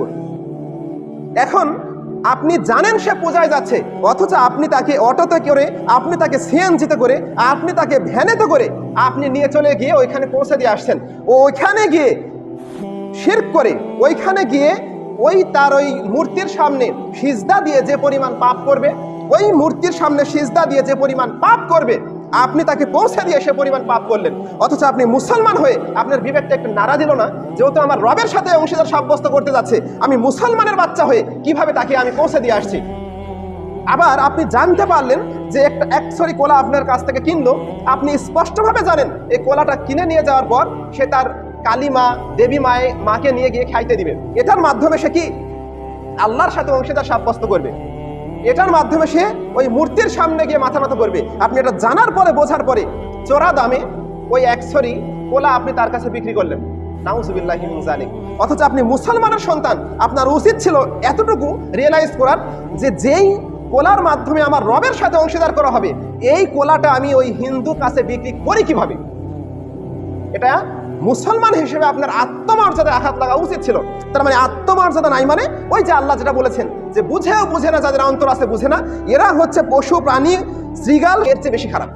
কুকুর এখন আপনি জানেন সে পূজায় যাচ্ছে, অথচ আপনি তাকে অটোতে করে, আপনি তাকে সিএনজিতে করে, আপনি তাকে ভ্যানেতে করে আপনি নিয়ে চলে গিয়ে ওইখানে পৌঁছে দিয়ে আসছেন। ওইখানে গিয়ে শির করে, ওইখানে গিয়ে ওই তার ওই মূর্তির সামনে সিজদা দিয়ে যে পরিমাণ পাপ করবে, ওই মূর্তির সামনে সিজদা দিয়ে যে পরিমাণ পাপ করবে আপনি তাকে পৌঁছে দিয়ে সে পরিমাণ পাপ করলেন। অথচ আপনি মুসলমান হয়ে আপনার বিবেকটা একটু নাড়া দিল না, যেহেতু আমার রবের সাথে অংশীদার সাব্যস্ত করতে যাচ্ছে, আমি মুসলমানের বাচ্চা হয়ে কীভাবে তাকে আমি পৌঁছে দিয়ে আসছি? আবার আপনি জানতে পারলেন যে একটা এক ছড়ি কোলা আপনার কাছ থেকে কিনলো। আপনি স্পষ্টভাবে জানেন এই কোলাটা কিনে নিয়ে যাওয়ার পর সে তার কালী মা, দেবী মায়ে, মাকে নিয়ে গিয়ে খাইতে দিবে। এটার মাধ্যমে সে কি আল্লাহর সাথে অংশীদার সাব্যস্ত করবে? এটার মাধ্যমে সে ওই মূর্তির সামনে গিয়ে মাথা নত করবে। আপনি এটা জানার পরে, বোঝার পরে, চোরা দামে ওই এক কোলা আপনি তার কাছে বিক্রি করলেন। নাউজুবিল্লাহি মিন জালিক অথচ আপনি মুসলমানের সন্তান, আপনার উচিত ছিল এতটুকু রিয়েলাইজ করার যে যেই কোলার মাধ্যমে আমার রবের সাথে অংশীদার করা হবে, এই কোলাটা আমি ওই হিন্দুর কাছে বিক্রি করি কীভাবে? এটা মুসলমান হিসেবে আপনার আত্মমর্যাদায় আঘাত লাগা উচিত ছিল। তার মানে আত্মমর্যাদা নাই মানে ওই যে আল্লাহ যেটা বলেছেন যে বুঝেও বুঝে না, যাদের অন্তর আছে বুঝে না, এরা হচ্ছে পশু প্রাণী শ্রীগাল এর চেয়ে বেশি খারাপ।